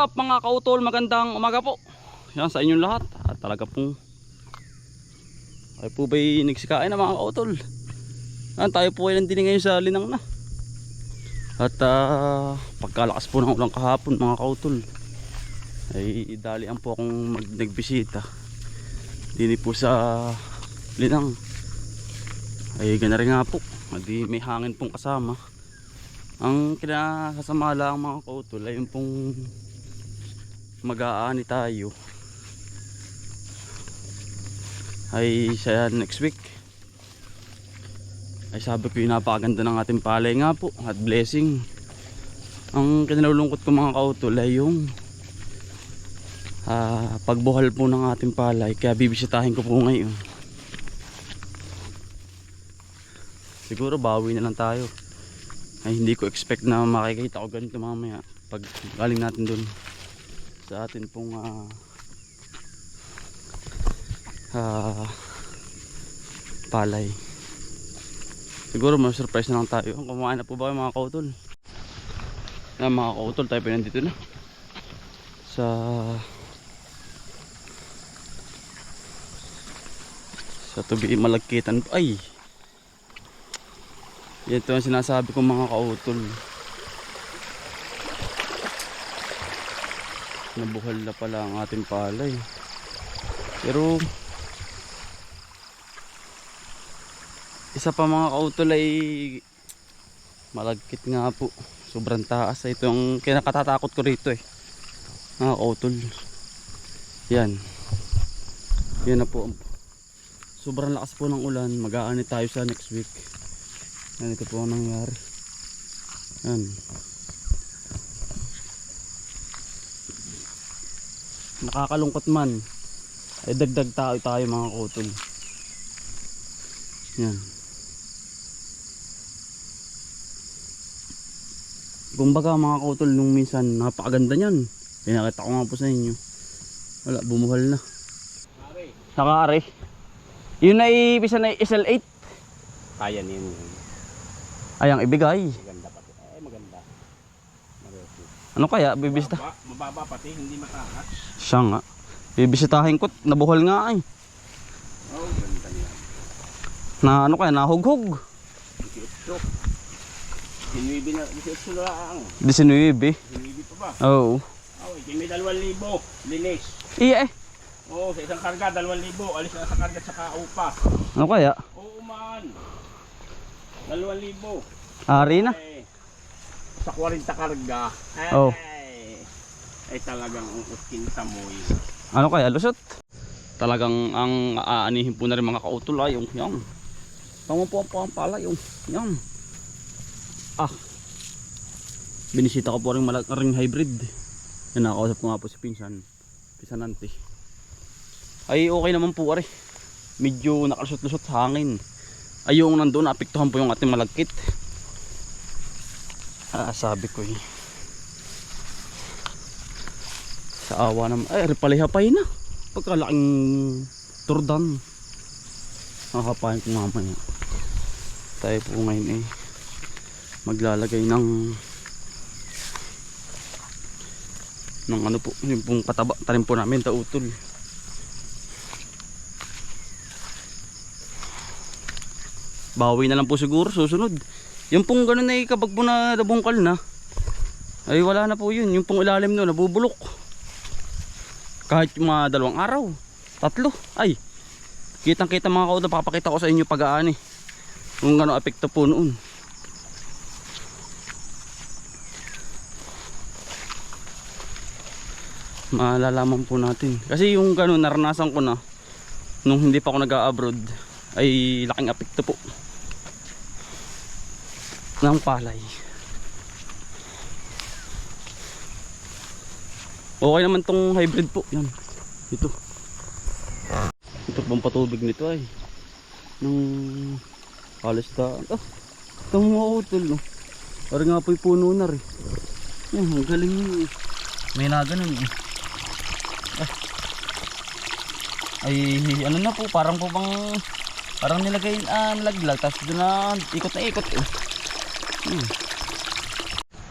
Up mga kautol? Magandang umaga po. Yan sa inyong lahat. At talaga pong ay po ba'y nagsikain na mga kautol? Yan, tayo po ay nandini ngayon sa linang na. At ah, pagkalakas po ng ulang kahapon mga kautol ay dalian po akong mag nagbisita. Dini po sa linang. Ay gana rin nga po. Hindi may hangin pong kasama. Ang kinakasama lang mga kautol ay yung pong mag-aani tayo. Ay siya next week. Ay sabi ko yung napakaganda ng ating palay nga po. At blessing. Ang kinalulungkot ko mga kautol ay yung ah, pagbuhal po ng ating palay. Kaya bibisitahin ko po ngayon. Siguro bawi na lang tayo. Ay hindi ko expect na makikita ko ganito mamaya pag galing natin dun sa atin pong ah ah, palay. Siguro may surprise na lang tayo. Kumain na po ba kayo mga kautol? Na mga kautol tayo pa nandito na. Sa sa tubi malagkitan ay! Ito ang sinasabi ko mga kautol nabuhal na pala ang ating palay. Pero isa pa mga kautol ay malagkit nga po. Sobrang taas. Ito ang kinakatatakot ko rito eh. Mga kautol. Yan. Yan na po. Sobrang lakas po ng ulan. Mag-aani tayo sa next week. Yan ito po ang nangyari. Yan nakakalungkot man. Ay dagdag tao tayo mga kautol yan. Kumbaga mga kautol nung minsan napakaganda niyan. Pinakita ko nga po sa inyo. Wala bumuhal na. Nakaari yun ay isa na SL8 Kaya niyan. ay ang ibigay Maganda pati. Eh, maganda. Maruti. Ano kaya bibisita Mababa, mababa pati, hindi mataas. siya nga bibisitahin ko nabuhal nga ay Oh, ganda niya. na ano kaya nahughog 18. Hinuibi na, 18 na lang. 19 Hinuibi pa ba? oo Oh, may 2,000. Linis. iya eh Oh, sa isang karga, 2,000. Alis na sa karga sa kaupa. ano kaya Oo man. 2,000. ari na Eh, sa 40 karga. Ay, Oh. ay talagang ang uskin sa moy. Ano kaya lusot? Talagang ang aanihin po na rin mga kautol ay yung yan. Tama po ang pampala yung yan. Ah. Binisita ko po rin malag ring hybrid. Yan nakausap ko nga po si Pinsan. Pinsanante. Ay okay naman po ari. Medyo nakalusot-lusot sa hangin. Ay yung nandun apektuhan po yung ating malagkit. Ah, sabi ko eh. Sa awa naman. Ay, repalihapay na. Pagkalaking turdan. Nakapain ko mamaya. Tayo po ngayon eh. Maglalagay ng ng ano po, yung pong pataba, tanim po namin, tautol. Bawi na lang po siguro, susunod. Yung pong ganun na kapag po na nabungkal na, ay wala na po yun. Yung pong ilalim no, nabubulok. Kahit mga dalawang araw. Tatlo. Ay. Kitang kita mga kauda. Papakita ko sa inyo pag-aani. Kung gano'ng epekto po noon. Malalaman po natin. Kasi yung gano'n naranasan ko na. Nung hindi pa ako nag-abroad. Ay laking epekto po. Ng palay. Okay naman tong hybrid po. Yan. Ito. Ito pang patubig nito ay. Nung halos daan. Ah, ito mga utol. No? Parang nga po puno na rin. Yan, ang galing yun. eh. May na ganun eh. Ah. ay ano na po parang po bang parang nilagay ah, nilaglag tapos doon na ikot na ikot eh. Hmm.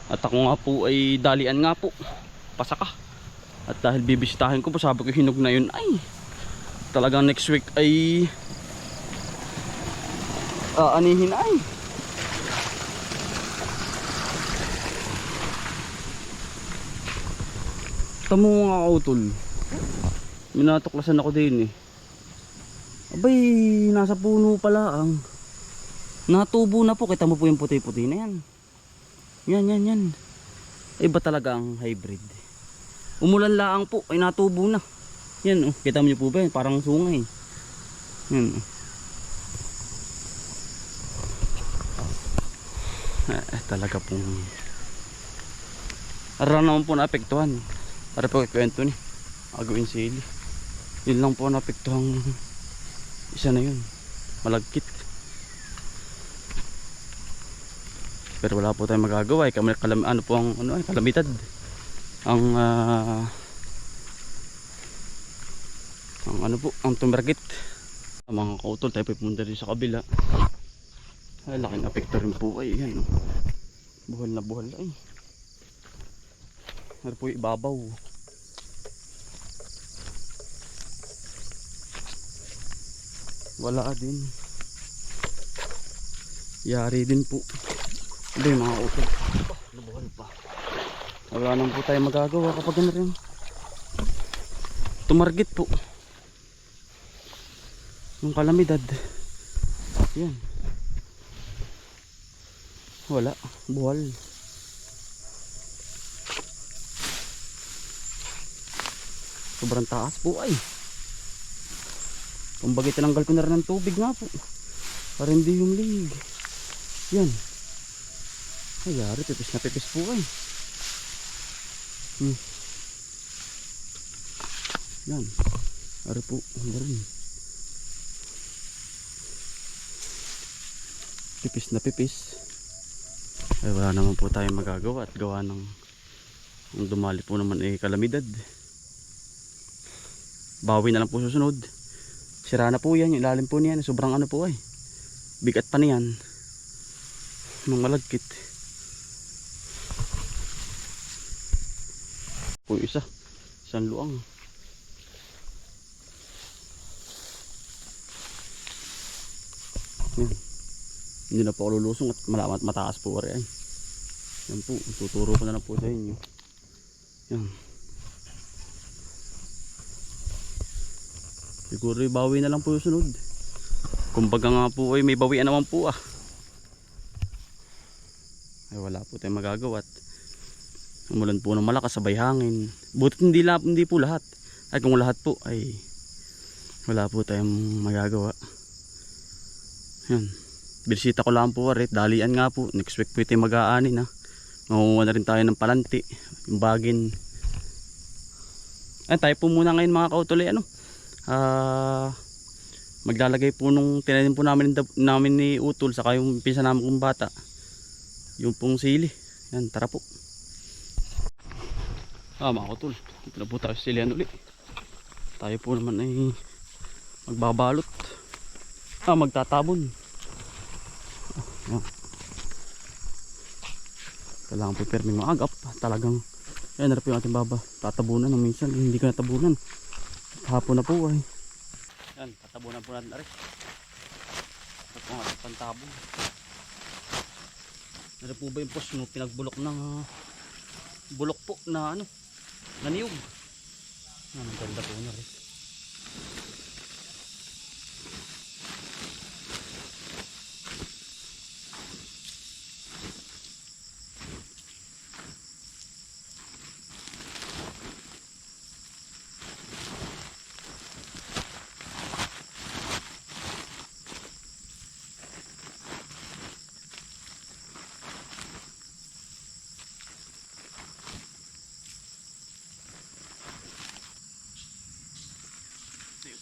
At ako nga po ay dalian nga po. Pasaka. At dahil bibisitahin ko po sabi ko hinog na yun. Ay! Talagang next week ay aanihin ay! Tamo nga kautol minatuklasan ako din eh. Abay nasa puno pala ang natubo na po. Kita mo po yung puti puti na yan. Yan yan yan. Iba talaga ang hybrid. Umulan laang po. Ay natubo na. Yan oh. Kita mo niyo po ba parang sungay. Yan oh. Eh, talaga pong Araw naman po naapektuhan. Para po kwento ni agawin sili. Yun lang po naapektuhan. Isa na yun. Malagkit pero wala po tayong magagawa. Eh. Kalam, ano po ang ano, eh, kalamidad. Ang ah, ang ano po ang tumargit. Ang mga kautol tayo pumunta rin sa kabila. Ay laking apekto rin po. Ay yan oh. buhal na buhal ay. Ano po ibabaw? Wala din. Yari din po hindi mga oh, nabuhal pa wala nang po tayo magagawa kapag ano rin. Tumargit po. Yung kalamidad. Yan. Wala. Buhal sobrang taas po ay. Kumbaga tinanggal ko na rin ng tubig nga po. Para hindi humlig yan ay yari pipis na pipis po ay hmm. yan. Ari po ang rin pipis na pipis. Ay wala naman po tayong magagawa at gawa ng ang dumali po naman ay kalamidad. Bawi na lang po susunod. Sira na po yan yung ilalim po niyan sobrang ano po ay. Bigat pa niyan. Ng malagkit po isa. Isang luang. Yan. Hindi na po ako lulusong at malamat mataas po rin. Yan po tuturo ko na lang po sa inyo. Yan. Siguro bawi na lang po yung sunod. Kumbaga nga po ay may bawian naman po ah. Ay wala po tayong magagawa at umulan po ng malakas sabay hangin. Butit hindi, la, hindi po lahat. Ay kung lahat po ay wala po tayong magagawa. Yan binisita ko lang po rin dalian nga po. Next week po ito mag-aani na. Mamuha na rin tayo ng palanti yung bagin. Ay tayo po muna ngayon mga kautuloy ano? Ah maglalagay po nung tinanim po namin, namin ni Utol saka yung pinsa namin kong bata. Yung pong sili. Yan tara po ah mga Utol dito na po tayo sa silihan uli. Tayo po naman ay magbabalot. Ah magtatabon. Ah, yan. kailangan po perming maagap. Talagang yan na po yung ating baba. Tatabunan ng minsan. Hindi ko natabunan. Hapon na po ay. Yan tatabunan po natin aris ito po ating pantabon. Ano po ba yung post no pinagbulok ng ah, bulok po na ano na niyog yan ang ganda po na rin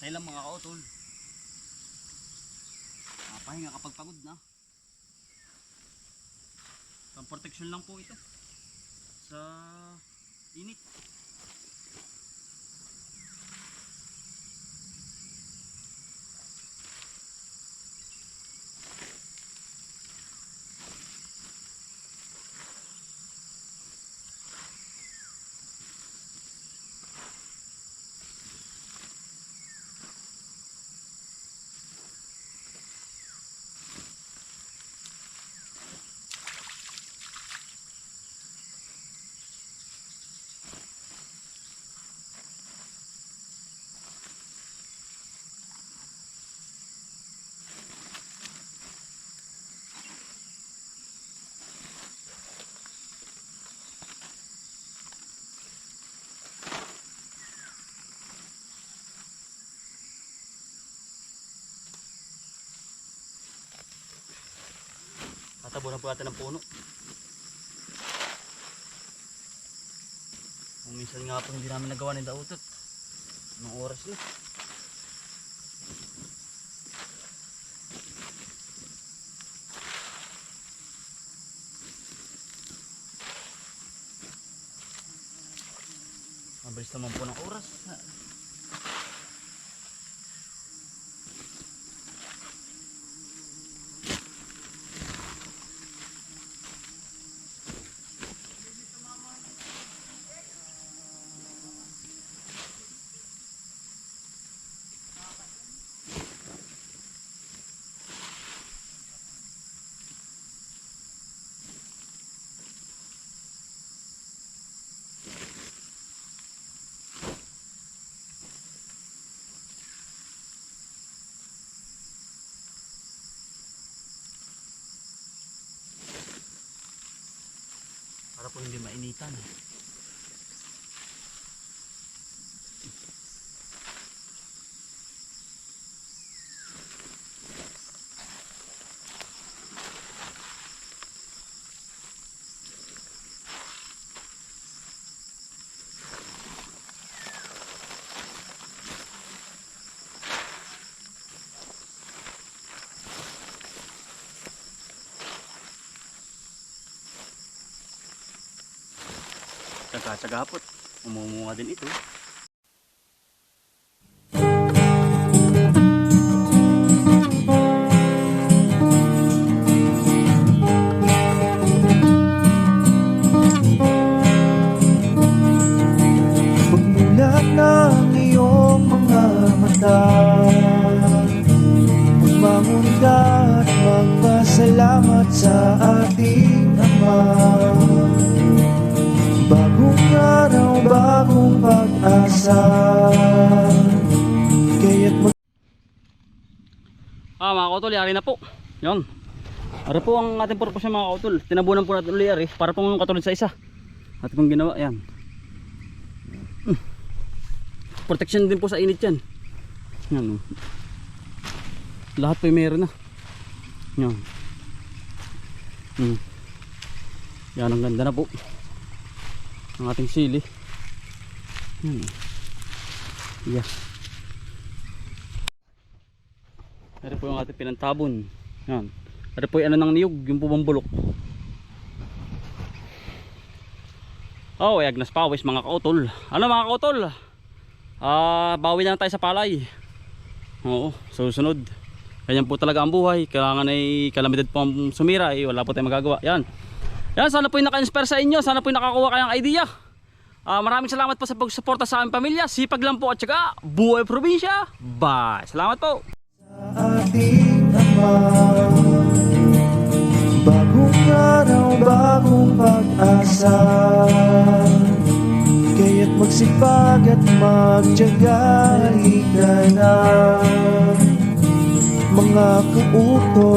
Tayo lang mga kautol. Papahinga kapag pagod na. Pang protection lang po ito. Sa init. Tabunan po natin ng puno. Kung minsan nga po hindi namin nagawa ng dautot. Anong oras na? Mabilis naman po ng oras. Po Tsaga-tsaga po. Umumunga din ito. Ah mga kautol, yari na po. Yan. Ano po ang ating purpose mga kautol? Tinabunan po natin ulit yari para po yung katulad sa isa. At pong ginawa, yan. Hmm. Protection din po sa init yan. Yan. oh. Lahat po meron na. Yan. Hmm. Yan ang ganda na po. Ang ating sili. Yan. oh. Yeah. Ito po yung ating pinantabon. Yan. Ito po yung ano ng niyog, yung bubambulok. Oh, ay agnas pawis mga kautol. Ano mga kautol? Ah, bawi na tayo sa palay. Oo, susunod. Ganyan po talaga ang buhay. Kailangan ay kalamidad po ang sumira. Eh, wala po tayong magagawa. Yan. Yan, sana po yung naka-inspire sa inyo. Sana po yung nakakuha kayong idea. Ah, maraming salamat po sa pagsuporta sa aming pamilya. Sipag lang po at saka buhay probinsya. Bye. Salamat po. Ating Ama. Bagong araw, bagong pag-asa. Kaya't magsipag at magtyaga Halika na. Mga kauto